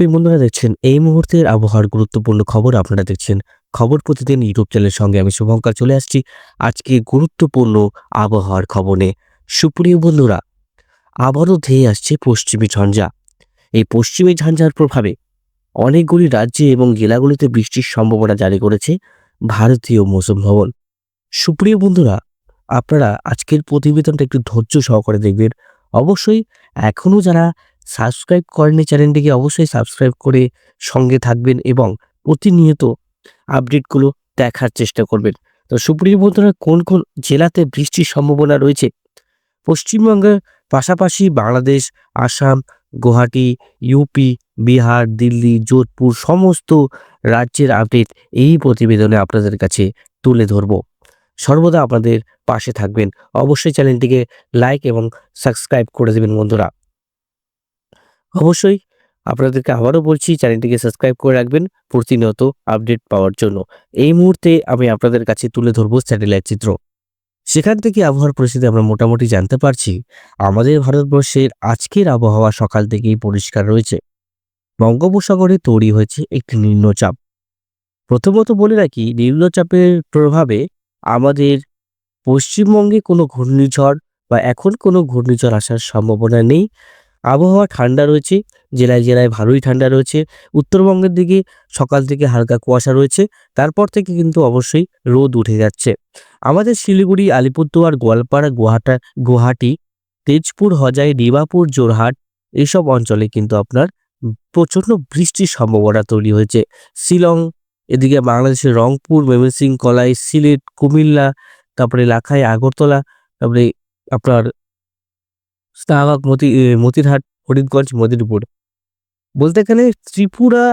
প্রিয় বন্ধুরা দেখছেন, এই মুহূর্তের আবহাওয়ার গুরুত্বপূর্ণ খবর আপনারা দেখছেন। খবর প্রতিদিন ইউটিউব চ্যানেলের সঙ্গে আমি শুভঙ্কর চলে আসছি আজকে গুরুত্বপূর্ণ আবহাওয়ার খবরে সুপ্রিয় বন্ধুরা, আবারও ধেয়ে আসছে পশ্চিমী ঝঞ্ঝা। এই পশ্চিমী ঝঞ্ঝার প্রভাবে অনেকগুলি রাজ্যে এবং জেলাগুলিতে বৃষ্টির সম্ভাবনা জারি করেছে ভারতীয় মৌসুম ভবন। সুপ্রিয় বন্ধুরা, আপনারা আজকের প্রতিবেদনটা একটু ধৈর্য সহকারে দেখবেন। অবশ্যই এখনও যারা সাবস্ক্রাইব করেনি চ্যানেলটিকে অবশ্যই সাবস্ক্রাইব করে সঙ্গে থাকবেন এবং প্রতিনিয়ত আপডেটগুলো দেখার চেষ্টা করবেন। তো সুপ্রিয় বন্ধুরা, কোন কোন জেলাতে বৃষ্টির সম্ভাবনা রয়েছে? পশ্চিমবঙ্গের পাশাপাশি বাংলাদেশ, আসাম, গুয়াহাটি, ইউপি, বিহার, দিল্লি, যোধপুর সমস্ত রাজ্যের আপডেট এই প্রতিবেদনে আপনাদের কাছে তুলে ধরব। সর্বদা আপনাদের পাশে থাকবেন। অবশ্যই চ্যানেলটিকে লাইক এবং সাবস্ক্রাইব করে দেবেন বন্ধুরা। অবশ্যই আপনাদেরকে আবারও বলছি, চ্যানেলটিকে সাবস্ক্রাইব করে রাখবেন প্রতিনিয়ত আপডেট পাওয়ার জন্য। এই মুহূর্তে আমি আপনাদের কাছে তুলে ধরবো স্যাটেলাইট চিত্র। সেখান থেকে আবহাওয়ার পরিস্থিতি আমরা মোটামুটি জানতে পারছি। আমাদের ভারতবর্ষের আজকের আবহাওয়া সকাল থেকেই পরিষ্কার রয়েছে। বঙ্গোপসাগরে তৈরি হয়েছে একটি নিম্নচাপ। প্রথমত বলে রাখি, নিম্নচাপের প্রভাবে আমাদের পশ্চিমবঙ্গে কোনো ঘূর্ণিঝড় বা এখন কোনো ঘূর্ণিঝড় আসার সম্ভাবনা নেই। আবহাওয়া ঠান্ডা রয়েছে, জেলায় জেলায় ভালোই ঠান্ডা রয়েছে। উত্তরবঙ্গের দিকে সকাল থেকে হালকা কুয়াশা রয়েছে, তারপর থেকে কিন্তু অবশ্যই রোদ উঠে যাচ্ছে। আমাদের শিলিগুড়ি, আলিপুরদুয়ার, গোয়ালপাড়া, গুয়াহাটা, গুয়াহাটি, তেজপুর, হজাই ডিমাপুর জোরহাট এইসব অঞ্চলে কিন্তু আপনার প্রচণ্ড বৃষ্টির সম্ভাবনা তৈরি হয়েছে। শিলং, এদিকে বাংলাদেশের রংপুর, ময়মনসিংহ, কলাই, সিলেট, কুমিল্লা, তারপরে লাখাই, আগরতলা, তারপরে আপনার শাহবাগ মতি মতিরহাট, ফরিদগঞ্জ মদিরপুর বলতে গেলে ত্রিপুরা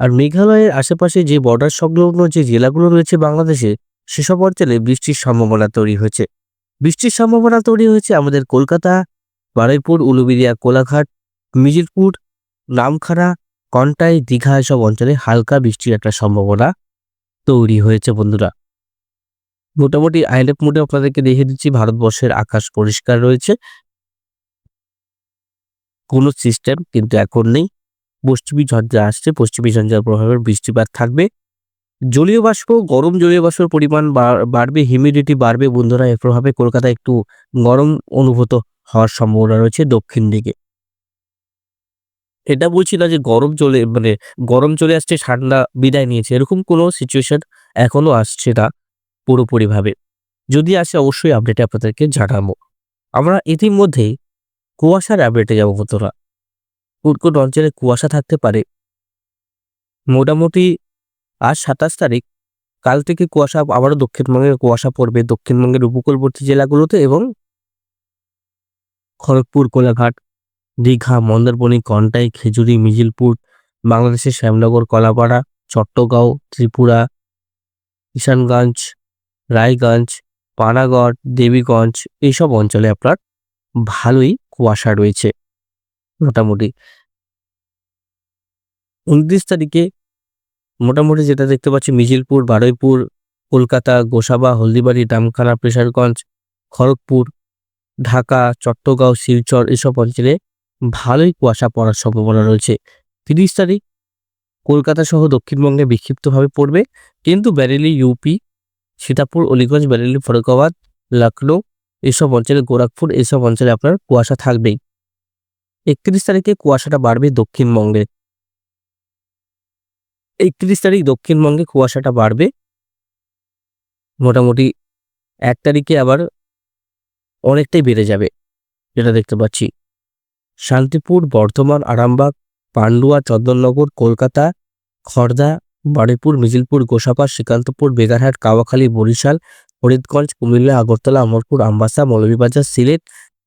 আর মেঘালয়ের আশেপাশে যে বর্ডার সংলগ্ন যে জেলাগুলো রয়েছে বাংলাদেশে সেসব অঞ্চলে বৃষ্টির সম্ভাবনা তৈরি হয়েছে। বৃষ্টির সম্ভাবনা তৈরি হয়েছে আমাদের কলকাতা, বারুইপুর উলুবেড়িয়া কোলাঘাট মিজিরপুর নামখানা, কন্টাই, দীঘা এসব অঞ্চলে হালকা বৃষ্টির একটা সম্ভাবনা তৈরি হয়েছে বন্ধুরা। মোটামুটি আইলেপ মোডে আপনাদেরকে দেখে দিচ্ছি, ভারতবর্ষের আকাশ পরিষ্কার রয়েছে। কোনো সিস্টেম কিন্তু এখন নেই। পশ্চিমী ঝঞ্ঝা আসছে, পশ্চিমী ঝঞ্ঝার প্রভাবে বৃষ্টিপাত থাকবে। জলীয় বাষ্প, গরম জলীয় বাষ্পের পরিমাণ বাড়বে হিউমিডিটি বাড়বে। বন্ধুরা, এর প্রভাবে কলকাতায় একটু গরম অনুভূত হওয়ার সম্ভাবনা রয়েছে দক্ষিণ দিকে। এটা বলছি না যে গরম চলে মানে গরম চলে আসছে, ঠান্ডা বিদায় নিয়েছে, এরকম কোনো সিচুয়েশন এখনও আসছে না পুরোপুরিভাবে। যদি আসে, অবশ্যই আপডেটে আপনাদেরকে জানাব। আমরা ইতিমধ্যেই কুয়াশার আপডেটে যাব কোন কোন অঞ্চলে কুয়াশা থাকতে পারে। মোটামুটি আজ সাতাশ তারিখ। কাল থেকে কুয়াশা আবারও দক্ষিণবঙ্গে কুয়াশা পড়বে। দক্ষিণবঙ্গের উপকূলবর্তী জেলাগুলোতে এবং খড়গপুর, কোলাঘাট, দীঘা, মন্দারমণি, কন্টাই, খেজুরি, মিজিলপুর, বাংলাদেশের শ্যামনগর, কলাপাড়া চট্টগাঁও ত্রিপুরা, কিষানগঞ্জ, রায়গঞ্জ, পানাগড়, দেবীগঞ্জ এইসব অঞ্চলে আপনার ভালোই কুয়াশা রয়েছে, মোটামুটি। উনত্রিশ তারিখে মোটামুটি যেটা দেখতে পাচ্ছি, মিজিলপুর, বারুইপুর, কলকাতা, গোসাবা, হলদিবাড়ি, ডামখানা, প্রেসারগঞ্জ, খড়গপুর, ঢাকা চট্টগাঁও শিলচর এসব অঞ্চলে ভালোই কুয়াশা পড়ার সম্ভাবনা রয়েছে। তিরিশ তারিখ কলকাতা সহ দক্ষিণবঙ্গে বিক্ষিপ্তভাবে পড়বে, কিন্তু ব্যারেলি, ইউপি, সীতাপুর, অলিগঞ্জ, ব্যারেলি ফরকাবাদ লখনৌ এসব অঞ্চলে গোরখপুর, এসব অঞ্চলে আপনার কুয়াশা থাকবেই। একত্রিশ তারিখে কুয়াশাটা বাড়বে দক্ষিণবঙ্গে। একত্রিশ তারিখ দক্ষিণবঙ্গে কুয়াশাটা বাড়বে। মোটামুটি এক তারিখে আবার অনেকটাই বেড়ে যাবে, যেটা দেখতে পাচ্ছি। শান্তিপুর, বর্ধমান, আরামবাগ, পান্ডুয়া, চন্দননগর, কলকাতা খড়দা বারুইপুর, মিজিলপুর, গোসাপা, শ্রীকান্তপুর, বেগারহাট, কাওয়াখালী, বরিশাল ফরিদগঞ্জ, কুমিল্লা, আগরতলা আমরপুর আমবাসা, মৌলভীবাজার, সিলেট,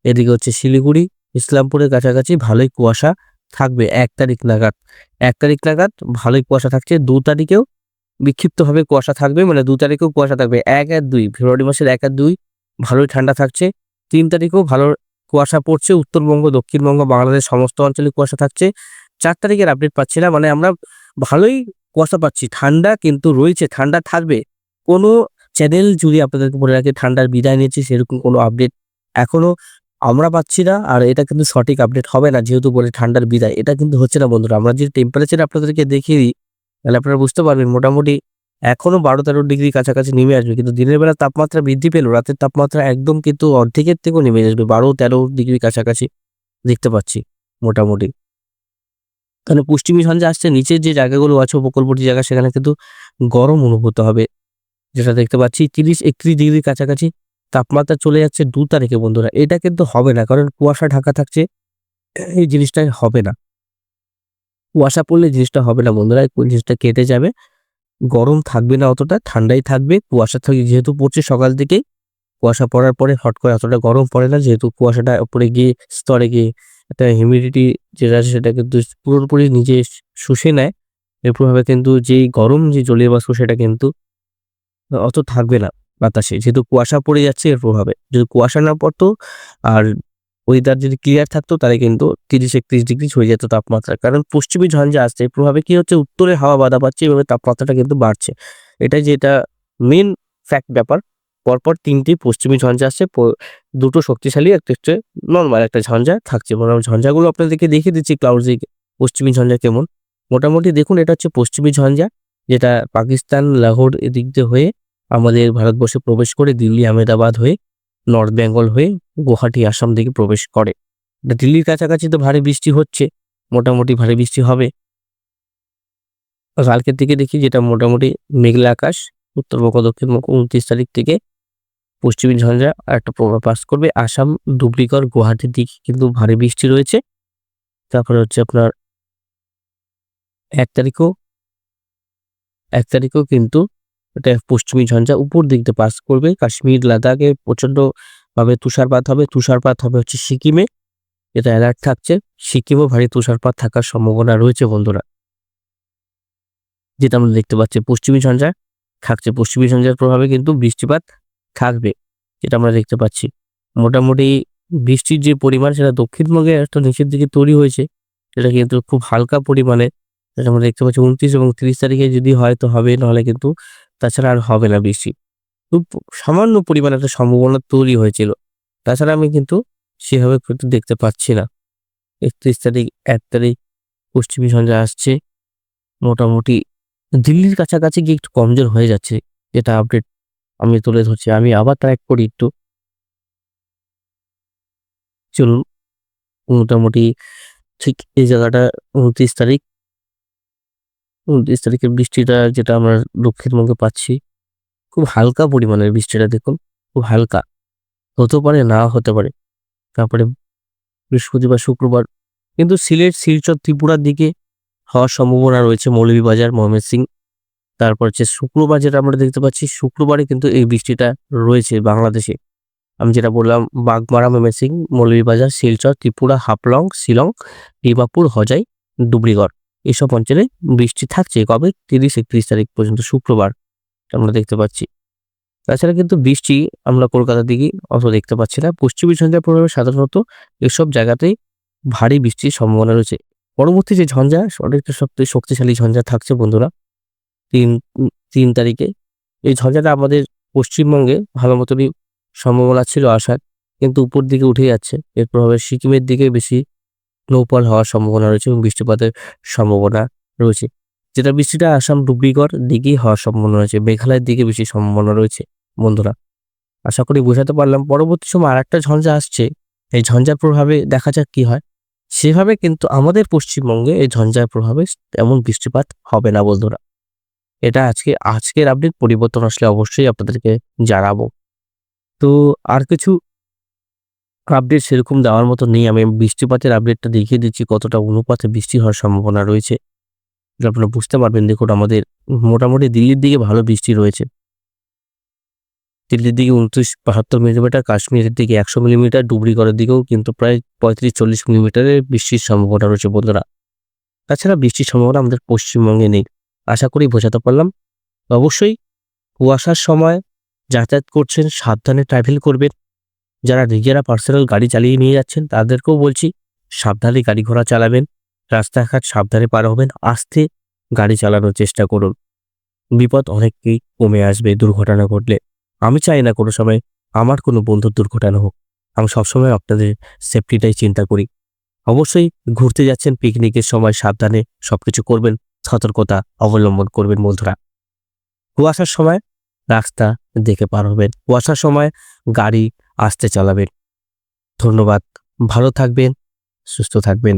এদিকে হচ্ছে শিলিগুড়ি, ইসলামপুরের কাছাকাছি ভালোই কুয়াশা থাকবে এক তারিখ নাগাদ। এক তারিখ নাগাদ ভালোই কুয়াশা থাকছে, দু তারিখেও বিক্ষিপ্তভাবে কুয়াশা থাকবে মানে দু তারিখেও কুয়াশা থাকবে এক আর দুই, ফেব্রুয়ারি মাসের এক আর দুই, ভালোই ঠান্ডা থাকছে। তিন তারিখেও ভালো কুয়াশা পড়ছে, উত্তরবঙ্গ, দক্ষিণবঙ্গ, বাংলাদেশ সমস্ত অঞ্চলে কুয়াশা থাকছে। চার তারিখের আপডেট পাচ্ছি না মানে আমরা ভালোই কুয়াশা পাচ্ছি, ঠান্ডা কিন্তু রয়েছে, ঠান্ডা থাকবে। কোনো চ্যানেল জুড়ে আপনাদেরকে বলে রাখি ঠান্ডার বিদায় নিয়েছে, সেরকম কোনো আপডেট এখনও আমরা পাচ্ছি না। আর এটা কিন্তু সঠিক আপডেট হবে না, যেহেতু বলে ঠান্ডার বিদায়। এটা কিন্তু হচ্ছে না বন্ধুরা, আমরা যে টেম্পারেচার আপনাদেরকে দেখিয়ে দিই, তাহলে আপনারা বুঝতে পারবেন মোটামুটি এখনও বারো তেরো ডিগ্রি কাছাকাছি নেমে আসবে। কিন্তু দিনের বেলা তাপমাত্রা বৃদ্ধি পেলেও রাতের তাপমাত্রা একদম কিন্তু অর্ধেকের থেকেও নেমে আসবে, বারো তেরো ডিগ্রি কাছাকাছি দেখতে পাচ্ছি মোটামুটি। কারণ পশ্চিমী ঝঞ্ঝা আসছে, নিচের যে জায়গাগুলো আছে, উপকূলবর্তী জায়গা, সেখানে কিন্তু গরম অনুভূত হবে। যেটা দেখতে পাচ্ছি, তিরিশ একত্রিশ ডিগ্রি কাছাকাছি তাপমাত্রা চলে যাচ্ছে দু তারিখে বন্ধুরা। এটা কিন্তু হবে না, কারণ কুয়াশা ঢাকা থাকছে, এই জিনিসটা হবে না। কুয়াশা পড়লে জিনিসটা হবে না বন্ধুরা জিনিসটা কেটে যাবে। গরম থাকবে না অতটা, ঠান্ডাই থাকবে। কুয়াশা থাকে যেহেতু পড়ছে সকাল থেকেই, কুয়াশা পড়ার পরে হট করে অতটা গরম পড়ে না, যেহেতু কুয়াশাটা উপরে গিয়ে, স্তরে গিয়ে একটা হিউমিডিটি যেটা আছে সেটা কিন্তু পুরোপুরি নিজে শুষে নেয়। এর প্রভাবে কিন্তু যেই গরম যে জলীয় বাষ্প সেটা কিন্তু অত থাকবে না বাতাসে। যেহেতু কুয়াশা পড়ে যাচ্ছে, এর প্রভাবে। যদি কুয়াশা না পড়তো আর ওয়েদার যদি ক্লিয়ার থাকতো, তাহলে কিন্তু তিরিশ একত্রিশ ডিগ্রি হয়ে যেত তাপমাত্রা। কারণ পশ্চিমী ঝঞ্ঝা আসছে, এর প্রভাবে কি হচ্ছে? উত্তরে হাওয়া বাধা পাচ্ছে, এভাবে তাপমাত্রাটা কিন্তু বাড়ছে। এটাই যেটা মেন ফ্যাক্ট ব্যাপার। পরপর তিনটি পশ্চিমী ঝঞ্ঝা আসছে দুটো শক্তিশালী, একটা হচ্ছে নর্মাল একটা ঝঞ্ঝা থাকছে। মোটামুটি ঝঞ্ঝাগুলো আপনাদেরকে দেখিয়ে দিচ্ছি ক্লাউডস পশ্চিমী ঝঞ্ঝা কেমন? মোটামুটি দেখুন, এটা হচ্ছে পশ্চিমী ঝঞ্ঝা। যেটা পাকিস্তান, লাহোর এদিক দিয়ে হয়ে আমাদের ভারতবর্ষে প্রবেশ করে দিল্লি, আহমেদাবাদ হয়ে নর্থ বেঙ্গল হয়ে গুয়াহাটি, আসাম দিকে প্রবেশ করে। দিল্লির কাছাকাছি তো ভারী বৃষ্টি হচ্ছে, মোটামুটি ভারী বৃষ্টি হবে। কালকের দিকে দেখি যেটা মোটামুটি মেঘলা আকাশ উত্তরবঙ্গ দক্ষিণবঙ্গ উনত্রিশ তারিখ থেকে পশ্চিমী ঝঞ্ঝা একটা প্রভাব পাস করবে। আসাম ডুবলিগড় গুয়াহাটির দিকে কিন্তু ভারী বৃষ্টি রয়েছে। তারপরে হচ্ছে আপনার এক তারিখও এক তারিখেও কিন্তু এটা পশ্চিমী ঝঞ্ঝা উপর দিক দিয়ে পাস করবে। কাশ্মীর, লাদাখে প্রচণ্ড ভাবে তুষারপাত হবে। তুষারপাত হবে হচ্ছে সিকিমে। এটা অ্যালার্ট থাকছে। সিকিমেও ভারী তুষারপাত থাকার সম্ভাবনা রয়েছে বন্ধুরা। যেটা আমরা দেখতে পাচ্ছি পশ্চিমী ঝঞ্ঝা থাকছে। পশ্চিমী ঝঞ্ঝার প্রভাবে কিন্তু বৃষ্টিপাত থাকবে, যেটা আমরা দেখতে পাচ্ছি। মোটামুটি বৃষ্টির যে পরিমাণ, সেটা দক্ষিণবঙ্গে একটা নিচের দিকে তৈরি হয়েছে, সেটা কিন্তু খুব হালকা পরিমাণে যেটা আমরা দেখতে পাচ্ছি উনত্রিশ এবং তিরিশ তারিখে যদি হয় তো হবে, নাহলে কিন্তু তাছাড়া আর হবে না বৃষ্টি। খুব সামান্য পরিমাণে একটা সম্ভাবনা তৈরি হয়েছিল। তাছাড়া আমি কিন্তু সেভাবে কিন্তু দেখতে পাচ্ছি না। একত্রিশ তারিখ, এক তারিখ পশ্চিমী সন্ধ্যা আসছে। মোটামুটি দিল্লির কাছাকাছি গিয়ে একটু কমজোর হয়ে যাচ্ছে, যেটা আপডেট আমি তুলে ধরছি। আমি আবার ট্র্যাক করি একটু। চলুন, মোটামুটি ঠিক এই জায়গাটা উনত্রিশ তারিখ উনত্রিশ তারিখের বৃষ্টিটা যেটা আমরা দক্ষিণবঙ্গে পাচ্ছি, খুব হালকা পরিমাণের বৃষ্টিটা দেখুন, খুব হালকা। হতে পারে, না হতে পারে। তারপরে বৃহস্পতিবার, শুক্রবার, কিন্তু সিলেট, শিলচর, ত্রিপুরার দিকে হওয়ার সম্ভাবনা রয়েছে মৌলভীবাজার মহমেদ সিং তারপর হচ্ছে শুক্রবার যেটা আমরা দেখতে পাচ্ছি, শুক্রবারে কিন্তু এই বৃষ্টিটা রয়েছে বাংলাদেশে। আমি যেটা বললাম, বাগমারা ময়মনসিং মৌলভীবাজার, শিলচর, ত্রিপুরা, হাফলং, শিলং, ডিমাপুর, হজাই, ডুবরিগড়। এসব অঞ্চলে বৃষ্টি থাকছে কবে? তিরিশ একত্রিশ তারিখ পর্যন্ত শুক্রবার, আমরা দেখতে পাচ্ছি। তাছাড়া কিন্তু বৃষ্টি আমরা কলকাতার দিকে অত দেখতে পাচ্ছি না। পশ্চিমী ঝঞ্ঝার প্রভাবে সাধারণত এসব জায়গাতেই ভারী বৃষ্টির সম্ভাবনা রয়েছে। পরবর্তী যে ঝঞ্ঝা অনেকটা সবথেকে শক্তিশালী ঝঞ্ঝা থাকছে বন্ধুরা তিন তিন তারিখে। এই ঝঞ্ঝাটা আমাদের পশ্চিমবঙ্গে ভালো মতনই সম্ভাবনা ছিল আসার, কিন্তু উপর দিকে উঠে যাচ্ছে। এর প্রভাবে সিকিমের দিকে বেশি স্নোফল হওয়ার সম্ভাবনা রয়েছে এবং বৃষ্টিপাতের সম্ভাবনা রয়েছে। যেটা বৃষ্টিটা আসাম ডুবলিগড় দিকেই হওয়ার সম্ভাবনা রয়েছে, মেঘালয়ের দিকে বেশি সম্ভাবনা রয়েছে, বন্ধুরা। আশা করি বোঝাতে পারলাম। পরবর্তী সময় আর একটা ঝঞ্ঝা আসছে, এই ঝঞ্ঝার প্রভাবে দেখা যাক কি হয়। সেভাবে কিন্তু আমাদের পশ্চিমবঙ্গে এই ঝঞ্ঝার প্রভাবে তেমন বৃষ্টিপাত হবে না, বন্ধুরা। এটা আজকে, আজকের আপডেট পরিবর্তন আসলে অবশ্যই আপনাদেরকে জানাব। তো আর কিছু আপডেট সেরকম দেওয়ার মতো নেই। আমি বৃষ্টিপাতের আপডেটটা দেখিয়ে দিচ্ছি, কতটা অনুপাতে বৃষ্টি হওয়ার সম্ভাবনা রয়েছে। আপনারা বুঝতে পারবেন, দেখুন আমাদের মোটামুটি দিল্লির দিকে ভালো বৃষ্টি রয়েছে। দিল্লির দিকে উনত্রিশ বাহাত্তর মিলিমিটার, কাশ্মীরের দিকে একশো মিলিমিটার, ডুবরিগড়ের দিকেও কিন্তু প্রায় পঁয়ত্রিশ চল্লিশ মিলিমিটারের বৃষ্টির সম্ভাবনা রয়েছে বন্ধুরা। তাছাড়া বৃষ্টির সম্ভাবনা আমাদের পশ্চিমবঙ্গে নেই। আশা করি বোঝাতে পারলাম। অবশ্যই কুয়াশার সময় যাতায়াত করছেন, সাবধানে ট্রাভেল করবেন। যারা নিজেরা পার্সোনাল গাড়ি চালিয়ে নিয়ে যাচ্ছেন, তাদেরকেও বলছি, সাবধানে গাড়ি ঘোড়া চালাবেন, রাস্তাঘাট সাবধানে পার হবেন, আস্তে গাড়ি চালানোর চেষ্টা করুন। বিপদ অনেককেই কমে আসবে দুর্ঘটনা ঘটলে। আমি চাই না কোনো সময় আমার কোনো বন্ধুর দুর্ঘটনা হোক। আমি সবসময় আপনাদের সেফটিটাই চিন্তা করি। অবশ্যই ঘুরতে যাচ্ছেন পিকনিকের সময় সাবধানে সবকিছু করবেন, সতর্কতা অবলম্বন করবেন বন্ধুরা। কুয়াশার সময় রাস্তা দেখে পার হবেন। কুয়াশার সময় গাড়ি আসতে চালাবেন। ধন্যবাদ। ভালো থাকবেন সুস্থ থাকবেন।